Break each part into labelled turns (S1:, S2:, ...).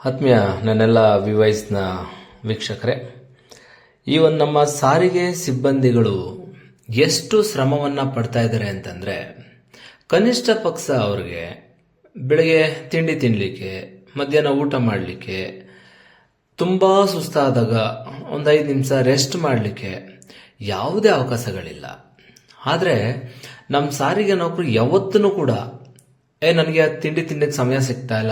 S1: ಆತ್ಮೀಯ ನನ್ನೆಲ್ಲ ವಿವೈಸ್ನ ವೀಕ್ಷಕರೇ ಈ ಒಂದು ನಮ್ಮ ಸಾರಿಗೆ ಸಿಬ್ಬಂದಿಗಳು ಎಷ್ಟು ಶ್ರಮವನ್ನು ಪಡ್ತಾ ಇದ್ದಾರೆ ಅಂತಂದರೆ, ಕನಿಷ್ಠ ಪಕ್ಷ ಅವ್ರಿಗೆ ಬೆಳಗ್ಗೆ ತಿಂಡಿ ತಿನ್ನಲಿಕ್ಕೆ ಮಧ್ಯಾಹ್ನ ಊಟ ಮಾಡಲಿಕ್ಕೆ, ತುಂಬ ಸುಸ್ತಾದಾಗ ಒಂದು ಐದು ನಿಮಿಷ ರೆಸ್ಟ್ ಮಾಡಲಿಕ್ಕೆ ಯಾವುದೇ ಅವಕಾಶಗಳಿಲ್ಲ. ಆದರೆ ನಮ್ಮ ಸಾರಿಗೆ ನೌಕರು ಯಾವತ್ತೂ ಕೂಡ, ಏ, ನನಗೆ ತಿಂಡಿ ತಿನ್ನಕ್ಕೆ ಸಮಯ ಸಿಗ್ತಾ ಇಲ್ಲ,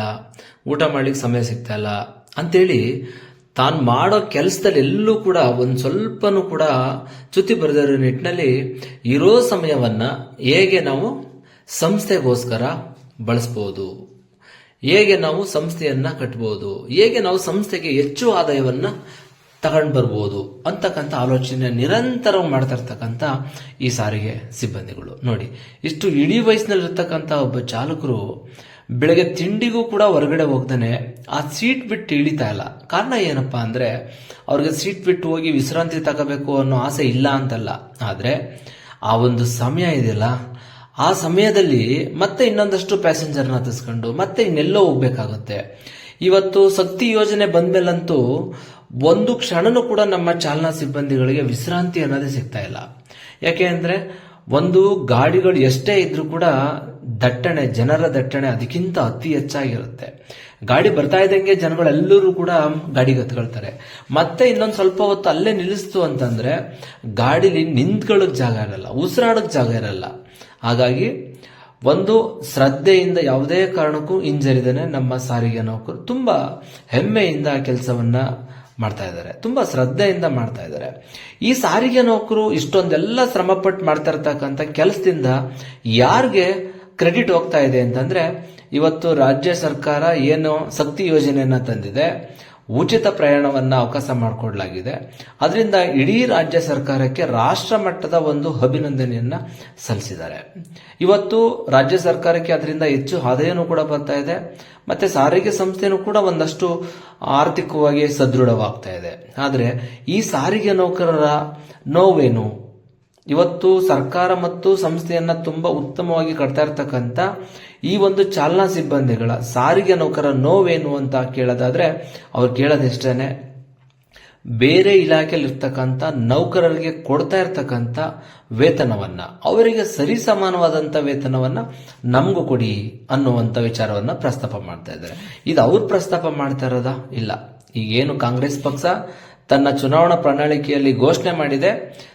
S1: ಊಟ ಮಾಡ್ಲಿಕ್ಕೆ ಸಮಯ ಸಿಗ್ತಾ ಇಲ್ಲ ಅಂತೇಳಿ ತಾನು ಮಾಡೋ ಕೆಲಸದಲ್ಲಿ ಎಲ್ಲೂ ಕೂಡ ಒಂದು ಸ್ವಲ್ಪನೂ ಕೂಡ ಚ್ಯುತಿ ಬರೆದಿರೋ ನಿಟ್ಟಿನಲ್ಲಿ ಇರೋ ಸಮಯವನ್ನ ಹೇಗೆ ನಾವು ಸಂಸ್ಥೆಗೋಸ್ಕರ ಬಳಸ್ಬೋದು? ಹೇಗೆ ನಾವು ಸಂಸ್ಥೆಯನ್ನ ಕಟ್ಬೋದು? ಹೇಗೆ ನಾವು ಸಂಸ್ಥೆಗೆ ಹೆಚ್ಚು ಆದಾಯವನ್ನ ತಗೊಂಡು ಬರ್ಬೋದು ಅಂತಕ್ಕಂಥ ಆಲೋಚನೆ ನಿರಂತರ ಮಾಡ್ತಾ ಇರ್ತಕ್ಕಂಥ ಈ ಸಾರಿಗೆ ಸಿಬ್ಬಂದಿಗಳು. ನೋಡಿ, ಇಷ್ಟು ಇಡೀ ವಯಸ್ಸಿನಲ್ಲಿರ್ತಕ್ಕಂಥ ಒಬ್ಬ ಚಾಲಕರು ಬೆಳಗ್ಗೆ ತಿಂಡಿಗೂ ಕೂಡ ಹೊರಗಡೆ ಹೋಗ್ತಾನೆ ಆ ಸೀಟ್ ಬಿಟ್ಟು ಇಳಿತಾ ಇಲ್ಲ. ಕಾರಣ ಏನಪ್ಪಾ ಅಂದ್ರೆ ಅವ್ರಿಗೆ ಸೀಟ್ ಬಿಟ್ಟು ಹೋಗಿ ವಿಶ್ರಾಂತಿ ತಗೋಬೇಕು ಅನ್ನೋ ಆಸೆ ಇಲ್ಲ ಅಂತಲ್ಲ. ಆದ್ರೆ ಆ ಒಂದು ಸಮಯ ಇದೆಯಲ್ಲ, ಆ ಸಮಯದಲ್ಲಿ ಮತ್ತೆ ಇನ್ನೊಂದಷ್ಟು ಪ್ಯಾಸೆಂಜರ್ನ ತಿಸ್ಕೊಂಡು ಮತ್ತೆ ಇನ್ನೆಲ್ಲೋ ಹೋಗ್ಬೇಕಾಗುತ್ತೆ. ಇವತ್ತು ಶಕ್ತಿ ಯೋಜನೆ ಬಂದ್ಮೇಲಂತೂ ಒಂದು ಕ್ಷಣನೂ ಕೂಡ ನಮ್ಮ ಚಾಲನಾ ಸಿಬ್ಬಂದಿಗಳಿಗೆ ವಿಶ್ರಾಂತಿ ಅನ್ನೋದೇ ಸಿಗ್ತಾ ಇಲ್ಲ. ಯಾಕೆ ಅಂದ್ರೆ ಒಂದು ಗಾಡಿಗಳು ಎಷ್ಟೇ ಇದ್ರೂ ಕೂಡ ದಟ್ಟಣೆ, ಜನರ ದಟ್ಟಣೆ ಅದಕ್ಕಿಂತ ಅತಿ ಹೆಚ್ಚಾಗಿರುತ್ತೆ. ಗಾಡಿ ಬರ್ತಾ ಇದ್ದಂಗೆ ಜನಗಳೆಲ್ಲರೂ ಕೂಡ ಗಾಡಿ ಹತ್ಕೊಳ್ತಾರೆ ಮತ್ತೆ ಇನ್ನೊಂದು ಸ್ವಲ್ಪ ಹೊತ್ತು ಅಲ್ಲೇ ನಿಲ್ಲಿಸ್ತು ಅಂತಂದ್ರೆ ಗಾಡಿಲಿ ನಿಂತ್ಕೊಳ್ಳೋಕೆ ಜಾಗ ಇರಲ್ಲ, ಉಸಿರಾಡೋಕ್ ಜಾಗ ಇರಲ್ಲ. ಹಾಗಾಗಿ ಒಂದು ಶ್ರದ್ಧೆಯಿಂದ ಯಾವುದೇ ಕಾರಣಕ್ಕೂ ಹಿಂಜರಿದನೆ ನಮ್ಮ ಸಾರಿಗೆ ನೌಕರು ತುಂಬಾ ಹೆಮ್ಮೆಯಿಂದ ಕೆಲಸವನ್ನ ಮಾಡ್ತಾ ಇದ್ದಾರೆ, ತುಂಬಾ ಶ್ರದ್ಧೆಯಿಂದ ಮಾಡ್ತಾ ಇದ್ದಾರೆ. ಈ ಸಾರಿಗೆ ನೌಕರು ಇಷ್ಟೊಂದೆಲ್ಲ ಶ್ರಮಪಟ್ಟು ಮಾಡ್ತಾ ಇರ್ತಕ್ಕಂಥ ಕೆಲಸದಿಂದ ಯಾರಿಗೆ ಕ್ರೆಡಿಟ್ ಹೋಗ್ತಾ ಇದೆ ಅಂತಂದ್ರೆ ಇವತ್ತು ರಾಜ್ಯ ಸರ್ಕಾರ ಏನು ಶಕ್ತಿ ಯೋಜನೆಯನ್ನ ತಂದಿದೆ, ಉಚಿತ ಪ್ರಯಾಣವನ್ನು ಅವಕಾಶ ಮಾಡಿಕೊಡ್ಲಾಗಿದೆ. ಅದರಿಂದ ಇಡೀ ರಾಜ್ಯ ಸರ್ಕಾರಕ್ಕೆ ರಾಷ್ಟ್ರ ಮಟ್ಟದ ಒಂದು ಅಭಿನಂದನೆಯನ್ನು ಸಲ್ಲಿಸಿದ್ದಾರೆ. ಇವತ್ತು ರಾಜ್ಯ ಸರ್ಕಾರಕ್ಕೆ ಅದರಿಂದ ಹೆಚ್ಚು ಆದಾಯನೂ ಕೂಡ ಬರ್ತಾ ಇದೆ, ಮತ್ತೆ ಸಾರಿಗೆ ಸಂಸ್ಥೆನೂ ಕೂಡ ಒಂದಷ್ಟು ಆರ್ಥಿಕವಾಗಿ ಸದೃಢವಾಗ್ತಾ ಇದೆ. ಆದರೆ ಈ ಸಾರಿಗೆ ನೌಕರರ ನೋವೇನು? ಇವತ್ತು ಸರ್ಕಾರ ಮತ್ತು ಸಂಸ್ಥೆಯನ್ನ ತುಂಬಾ ಉತ್ತಮವಾಗಿ ಕಟ್ತಾ ಇರ್ತಕ್ಕಂಥ ಈ ಒಂದು ಚಾಲನಾ ಸಿಬ್ಬಂದಿಗಳ ಸಾರಿಗೆ ನೌಕರ ನೋವೇನು ಅಂತ ಕೇಳೋದಾದ್ರೆ ಅವ್ರು ಕೇಳೋದಿಷ್ಟೇನೆ. ಬೇರೆ ಇಲಾಖೆಯಲ್ಲಿ ಇರ್ತಕ್ಕಂಥ ನೌಕರರಿಗೆ ಕೊಡ್ತಾ ಇರ್ತಕ್ಕಂಥ ವೇತನವನ್ನ, ಅವರಿಗೆ ಸರಿ ಸಮಾನವಾದಂತ ವೇತನವನ್ನ ನಮಗೂ ಕೊಡಿ ಅನ್ನುವಂತ ವಿಚಾರವನ್ನ ಪ್ರಸ್ತಾಪ ಮಾಡ್ತಾ ಇದ್ದಾರೆ. ಇದು ಅವ್ರು ಪ್ರಸ್ತಾಪ ಮಾಡ್ತಾ ಇರೋದಾ? ಇಲ್ಲ. ಈಗೇನು ಕಾಂಗ್ರೆಸ್ ಪಕ್ಷ ತನ್ನ ಚುನಾವಣಾ ಪ್ರಣಾಳಿಕೆಯಲ್ಲಿ ಘೋಷಣೆ ಮಾಡಿದೆ,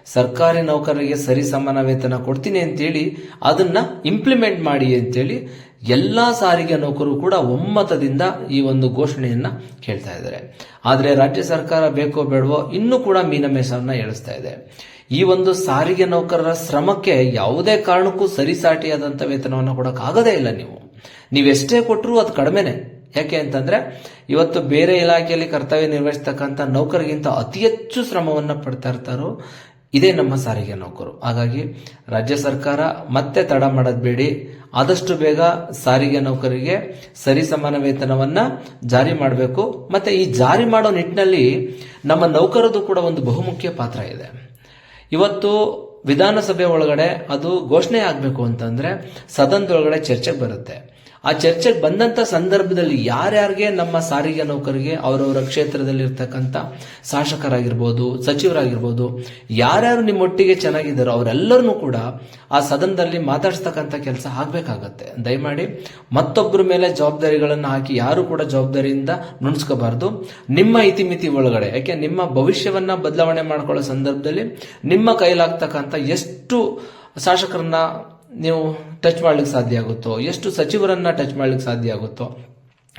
S1: ಸರ್ಕಾರಿ ನೌಕರರಿಗೆ ಸರಿ ಸಮಾನ ವೇತನ ಕೊಡ್ತೀನಿ ಅಂತೇಳಿ, ಅದನ್ನ ಇಂಪ್ಲಿಮೆಂಟ್ ಮಾಡಿ ಅಂತೇಳಿ ಎಲ್ಲಾ ಸಾರಿಗೆ ನೌಕರು ಕೂಡ ಒಮ್ಮತದಿಂದ ಈ ಒಂದು ಘೋಷಣೆಯನ್ನ ಕೇಳ್ತಾ ಇದ್ದಾರೆ. ಆದರೆ ರಾಜ್ಯ ಸರ್ಕಾರ ಬೇಕೋ ಬೇಡವೋ ಇನ್ನೂ ಕೂಡ ಮೀನಮೇಷವನ್ನ ಹೇಳಿಸ್ತಾ ಇದೆ. ಈ ಒಂದು ಸಾರಿಗೆ ನೌಕರರ ಶ್ರಮಕ್ಕೆ ಯಾವುದೇ ಕಾರಣಕ್ಕೂ ಸರಿಸಾಟಿಯಾದಂತ ವೇತನವನ್ನು ಕೊಡಕ್ಕಾಗದೇ ಇಲ್ಲ ನೀವು. ನೀವೆಷ್ಟೇ ಕೊಟ್ಟರೂ ಅದು ಕಡಿಮೆನೆ. ಯಾಕೆ ಅಂತಂದ್ರೆ ಇವತ್ತು ಬೇರೆ ಇಲಾಖೆಯಲ್ಲಿ ಕರ್ತವ್ಯ ನಿರ್ವಹಿಸ್ತಕ್ಕಂಥ ನೌಕರಿಗಿಂತ ಅತಿ ಹೆಚ್ಚು ಶ್ರಮವನ್ನ ಪಡ್ತಾ ಇರ್ತಾರೋ ಇದೇ ನಮ್ಮ ಸಾರಿಗೆ ನೌಕರು. ಹಾಗಾಗಿ ರಾಜ್ಯ ಸರ್ಕಾರ ಮತ್ತೆ ತಡ ಮಾಡೋದ್ಬೇಡಿ ಆದಷ್ಟು ಬೇಗ ಸಾರಿಗೆ ನೌಕರಿಗೆ ಸರಿ ಸಮಾನ ವೇತನವನ್ನ ಜಾರಿ ಮಾಡಬೇಕು. ಮತ್ತೆ ಈ ಜಾರಿ ಮಾಡೋ ನಿಟ್ಟಿನಲ್ಲಿ ನಮ್ಮ ನೌಕರದು ಕೂಡ ಒಂದು ಬಹುಮುಖ್ಯ ಪಾತ್ರ ಇದೆ. ಇವತ್ತು ವಿಧಾನಸಭೆ ಒಳಗಡೆ ಅದು ಘೋಷಣೆ ಆಗಬೇಕು ಅಂತಂದ್ರೆ ಸದನದೊಳಗಡೆ ಚರ್ಚೆಗೆ ಬರುತ್ತೆ. ಆ ಚರ್ಚೆಗೆ ಬಂದಂತ ಸಂದರ್ಭದಲ್ಲಿ ಯಾರ್ಯಾರಿಗೆ ನಮ್ಮ ಸಾರಿಗೆ ನೌಕರಿಗೆ ಅವರವರ ಕ್ಷೇತ್ರದಲ್ಲಿ ಇರ್ತಕ್ಕಂಥ ಶಾಸಕರಾಗಿರ್ಬೋದು, ಸಚಿವರಾಗಿರ್ಬೋದು, ಯಾರ್ಯಾರು ನಿಮ್ಮೊಟ್ಟಿಗೆ ಚೆನ್ನಾಗಿದ್ದಾರೋ ಅವರೆಲ್ಲರನ್ನೂ ಕೂಡ ಆ ಸದನದಲ್ಲಿ ಮಾತಾಡಿಸ್ತಕ್ಕಂಥ ಕೆಲಸ ಆಗ್ಬೇಕಾಗತ್ತೆ. ದಯಮಾಡಿ ಮತ್ತೊಬ್ಬರ ಮೇಲೆ ಜವಾಬ್ದಾರಿಗಳನ್ನು ಹಾಕಿ ಯಾರು ಕೂಡ ಜವಾಬ್ದಾರಿಯಿಂದ ನುಣಿಸ್ಕೋಬಾರ್ದು. ನಿಮ್ಮ ಇತಿಮಿತಿ ಒಳಗಡೆ, ಯಾಕೆ ನಿಮ್ಮ ಭವಿಷ್ಯವನ್ನ ಬದಲಾವಣೆ ಮಾಡ್ಕೊಳ್ಳೋ ಸಂದರ್ಭದಲ್ಲಿ ನಿಮ್ಮ ಕೈಲಾಗ್ತಕ್ಕಂಥ ಎಷ್ಟು ಶಾಸಕರನ್ನ ನೀವು ಟಚ್ ಮಾಡ್ಲಿಕ್ಕೆ ಸಾಧ್ಯ ಆಗುತ್ತೋ? ಎಷ್ಟು ಸಚಿವರನ್ನ ಟಚ್ ಮಾಡ್ಲಿಕ್ಕೆ ಸಾಧ್ಯ ಆಗುತ್ತೋ?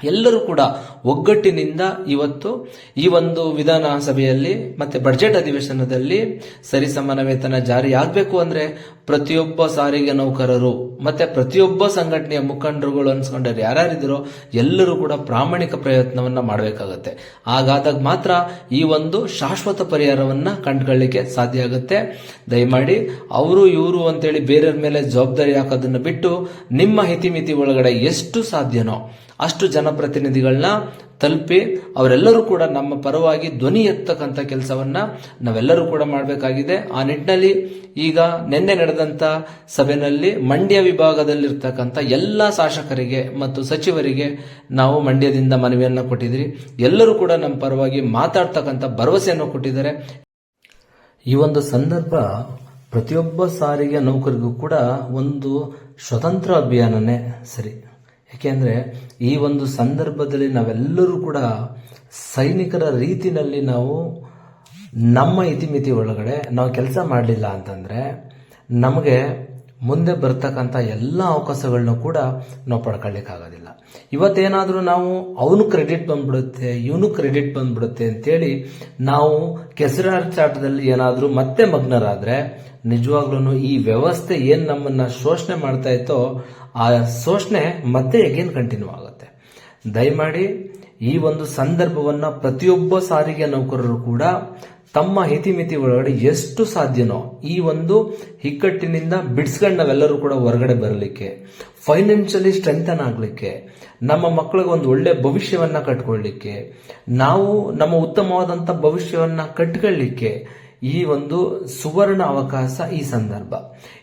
S1: ಎಲ್ಲರೂ ಕೂಡ ಒಗ್ಗಟ್ಟಿನಿಂದ ಇವತ್ತು ಈ ಒಂದು ವಿಧಾನಸಭೆಯಲ್ಲಿ ಮತ್ತೆ ಬಜೆಟ್ ಅಧಿವೇಶನದಲ್ಲಿ ಸರಿಸಮಾನ ವೇತನ ಜಾರಿ ಆಗಬೇಕು ಅಂದ್ರೆ ಪ್ರತಿಯೊಬ್ಬ ಸಾರಿಗೆ ನೌಕರರು ಮತ್ತೆ ಪ್ರತಿಯೊಬ್ಬ ಸಂಘಟನೆಯ ಮುಖಂಡರುಗಳು ಅನ್ಸ್ಕೊಂಡರು ಯಾರ್ಯಾರಿದ್ದೀರೋ ಎಲ್ಲರೂ ಕೂಡ ಪ್ರಾಮಾಣಿಕ ಪ್ರಯತ್ನವನ್ನ ಮಾಡಬೇಕಾಗತ್ತೆ. ಹಾಗಾದಾಗ ಮಾತ್ರ ಈ ಒಂದು ಶಾಶ್ವತ ಪರಿಹಾರವನ್ನ ಕಂಡುಕೊಳ್ಳಿಕ್ಕೆ ಸಾಧ್ಯ ಆಗುತ್ತೆ. ದಯಮಾಡಿ ಅವರು ಇವರು ಅಂತೇಳಿ ಬೇರೆಯವ್ರ ಮೇಲೆ ಜವಾಬ್ದಾರಿ ಹಾಕೋದನ್ನ ಬಿಟ್ಟು ನಿಮ್ಮ ಹಿತಿಮಿತಿ ಒಳಗಡೆ ಎಷ್ಟು ಸಾಧ್ಯನೋ ಅಷ್ಟು ಜನಪ್ರತಿನಿಧಿಗಳನ್ನ ತಲುಪಿ ಅವರೆಲ್ಲರೂ ಕೂಡ ನಮ್ಮ ಪರವಾಗಿ ಧ್ವನಿ ಎತ್ತಕ್ಕಂಥ ಕೆಲಸವನ್ನ ನಾವೆಲ್ಲರೂ ಕೂಡ ಮಾಡಬೇಕಾಗಿದೆ. ಆ ನಿಟ್ಟಿನಲ್ಲಿ ಈಗ ನಿನ್ನೆ ನಡೆದಂತ ಸಭೆಯಲ್ಲಿ ಮಂಡ್ಯ ವಿಭಾಗದಲ್ಲಿರ್ತಕ್ಕಂಥ ಎಲ್ಲ ಶಾಸಕರಿಗೆ ಮತ್ತು ಸಚಿವರಿಗೆ ನಾವು ಮಂಡ್ಯದಿಂದ ಮನವಿಯನ್ನು ಕೊಟ್ಟಿದ್ರಿ. ಎಲ್ಲರೂ ಕೂಡ ನಮ್ಮ ಪರವಾಗಿ ಮಾತಾಡ್ತಕ್ಕಂಥ ಭರವಸೆಯನ್ನು ಕೊಟ್ಟಿದ್ದಾರೆ. ಈ ಒಂದು ಸಂದರ್ಭ ಪ್ರತಿಯೊಬ್ಬ ಸಾರಿಗೆ ನೌಕರಿಗೂ ಕೂಡ ಒಂದು ಸ್ವತಂತ್ರ ಅಭಿಯಾನನೇ ಸರಿ. ಯಾಕೆಂದ್ರೆ ಈ ಒಂದು ಸಂದರ್ಭದಲ್ಲಿ ನಾವೆಲ್ಲರೂ ಕೂಡ ಸೈನಿಕರ ರೀತಿನಲ್ಲಿ ನಾವು ನಮ್ಮ ಇತಿಮಿತಿ ಒಳಗಡೆ ನಾವು ಕೆಲಸ ಮಾಡಲಿಲ್ಲ ಅಂತಂದ್ರೆ ನಮಗೆ ಮುಂದೆ ಬರ್ತಕ್ಕಂಥ ಎಲ್ಲ ಅವಕಾಶಗಳನ್ನ ಕೂಡ ನಾವು ಪಡ್ಕೊಳ್ಳಿಕ್ಕಾಗೋದಿಲ್ಲ. ಇವತ್ತೇನಾದರೂ ನಾವು ಅವನು ಕ್ರೆಡಿಟ್ ಬಂದ್ಬಿಡುತ್ತೆ, ಇವನು ಕ್ರೆಡಿಟ್ ಬಂದ್ಬಿಡುತ್ತೆ ಅಂತೇಳಿ ನಾವು ಕೆಸರಾಚಾಟದಲ್ಲಿ ಏನಾದರೂ ಮತ್ತೆ ಮಗ್ನರಾದರೆ ನಿಜವಾಗ್ಲೂ ಈ ವ್ಯವಸ್ಥೆ ಏನು ನಮ್ಮನ್ನು ಶೋಷಣೆ ಮಾಡ್ತಾ ಇತ್ತೋ ಆ ಶೋಷಣೆ ಮತ್ತೆ ಎಗೇನ್ ಕಂಟಿನ್ಯೂ ಆಗುತ್ತೆ. ದಯಮಾಡಿ ಈ ಒಂದು ಸಂದರ್ಭವನ್ನ ಪ್ರತಿಯೊಬ್ಬ ಸಾರಿಗೆ ನೌಕರರು ಕೂಡ ತಮ್ಮ ಹಿತಿಮಿತಿ ಒಳಗಡೆ ಎಷ್ಟು ಸಾಧ್ಯನೋ ಈ ಒಂದು ಇಕ್ಕಟ್ಟಿನಿಂದ ಬಿಡಿಸ್ಕೊಂಡು ನಾವೆಲ್ಲರೂ ಕೂಡ ಹೊರಗಡೆ ಬರಲಿಕ್ಕೆ ಫೈನಾನ್ಷಿಯಲಿ ಸ್ಟ್ರೆಂಥನ್ ಆಗಲಿಕ್ಕೆ, ನಮ್ಮ ಮಕ್ಕಳಿಗೆ ಒಂದು ಒಳ್ಳೆ ಭವಿಷ್ಯವನ್ನ ಕಟ್ಕೊಳ್ಳಿಕ್ಕೆ ನಾವು ನಮ್ಮ ಉತ್ತಮವಾದಂಥ ಭವಿಷ್ಯವನ್ನ ಕಟ್ಕೊಳ್ಳಿಕ್ಕೆ ಈ ಒಂದು ಸುವರ್ಣ ಅವಕಾಶ ಈ ಸಂದರ್ಭ.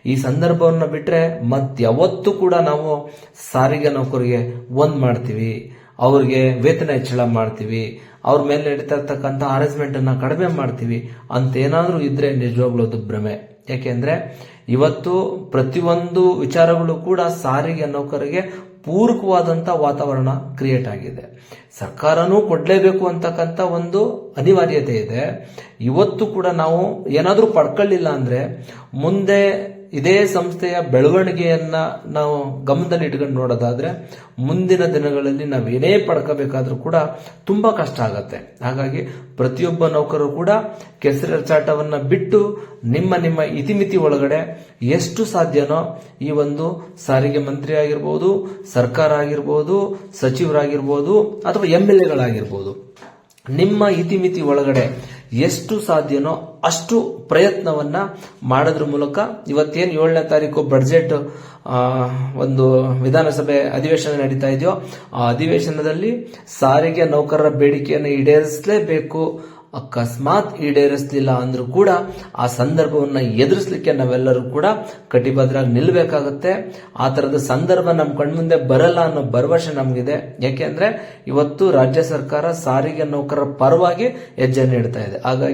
S1: ಈ ಸಂದರ್ಭವನ್ನು ಬಿಟ್ರೆ ಮತ್ಯಾವತ್ತೂ ಕೂಡ ನಾವು ಸಾರಿಗೆ ನೌಕರಿಗೆ ಒಂದು ಮಾಡ್ತೀವಿ. ಅವ್ರಿಗೆ ವೇತನ ಹೆಚ್ಚಳ ಮಾಡ್ತೀವಿ. ಅವ್ರ ಮೇಲೆ ನಡೀತಾ ಇರ್ತಕ್ಕಂಥ ಅನ್ನ ಕಡಿಮೆ ಮಾಡ್ತೀವಿ. ಅಂತ ಏನಾದರೂ ಇದ್ರೆ ನಿಜವಾಗ್ಲೂ ಅದು ಭ್ರಮೆ. ಯಾಕೆಂದ್ರೆ ಇವತ್ತು ಪ್ರತಿಯೊಂದು ವಿಚಾರಗಳು ಕೂಡ ಸಾರಿಗೆ ನೌಕರಿಗೆ ಪೂರಕವಾದಂತ ವಾತಾವರಣ ಕ್ರಿಯೇಟ್ ಆಗಿದೆ. ಸರ್ಕಾರನೂ ಕೊಡ್ಲೇಬೇಕು ಅಂತಕ್ಕಂಥ ಒಂದು ಅನಿವಾರ್ಯತೆ ಇದೆ. ಇವತ್ತು ಕೂಡ ನಾವು ಏನಾದರೂ ಪಡ್ಕೊಳ್ಳಿಲ್ಲ ಅಂದ್ರೆ ಮುಂದೆ ಇದೇ ಸಂಸ್ಥೆಯ ಬೆಳವಣಿಗೆಯನ್ನ ನಾವು ಗಮನದಲ್ಲಿ ಇಟ್ಕೊಂಡು ನೋಡೋದಾದ್ರೆ ಮುಂದಿನ ದಿನಗಳಲ್ಲಿ ನಾವು ಏನೇ ಪಡ್ಕೋಬೇಕಾದ್ರೂ ಕೂಡ ತುಂಬಾ ಕಷ್ಟ ಆಗತ್ತೆ. ಹಾಗಾಗಿ ಪ್ರತಿಯೊಬ್ಬ ನೌಕರರು ಕೂಡ ಕೆಸರಚಾಟವನ್ನ ಬಿಟ್ಟು ನಿಮ್ಮ ನಿಮ್ಮ ಇತಿಮಿತಿ ಒಳಗಡೆ ಎಷ್ಟು ಸಾಧ್ಯನೋ ಈ ಒಂದು ಸಾರಿಗೆ ಮಂತ್ರಿ ಆಗಿರ್ಬೋದು, ಸರ್ಕಾರ ಆಗಿರ್ಬೋದು, ಸಚಿವರಾಗಿರ್ಬೋದು ಅಥವಾ ಎಂ ಎಲ್ ಎಗಳಾಗಿರ್ಬೋದು, ನಿಮ್ಮ ಇತಿಮಿತಿ ಒಳಗಡೆ ಎಷ್ಟು ಸಾಧ್ಯನೋ ಅಷ್ಟು ಪ್ರಯತ್ನವನ್ನ ಮಾಡೋದ್ರ ಮೂಲಕ ಇವತ್ತೇನು ಏಳನೇ ತಾರೀಕು ಬಡ್ಜೆಟ್ ಒಂದು ವಿಧಾನಸಭೆ ಅಧಿವೇಶನ ನಡೀತಾ ಇದೆಯೋ, ಆ ಅಧಿವೇಶನದಲ್ಲಿ ಸಾರಿಗೆ ನೌಕರರ ಬೇಡಿಕೆಯನ್ನು ಈಡೇರಿಸಲೇಬೇಕು ಅಕಸ್ಮಾತ್ ಈಡೇರಿಸಲಿಲ್ಲ ಅಂದ್ರೂ ಕೂಡ ಆ ಸಂದರ್ಭವನ್ನ ಎದುರಿಸಲಿಕ್ಕೆ ನಾವೆಲ್ಲರೂ ಕೂಡ ಕಟಿಬದ್ರಾಗಿ ನಿಲ್ಲಬೇಕಾಗುತ್ತೆ ಆ ತರದ ಸಂದರ್ಭ ನಮ್ಮ ಕಣ್ಮುಂದೆ ಬರಲ್ಲ ಅನ್ನೋ ಭರವಸೆ ನಮಗಿದೆ. ಯಾಕೆಂದ್ರೆ ಇವತ್ತು ರಾಜ್ಯ ಸರ್ಕಾರ ಸಾರಿಗೆ ನೌಕರರ ಪರವಾಗಿ ಹೆಜ್ಜೆ ನೀಡ್ತಾ ಇದೆ. ಹಾಗಾಗಿ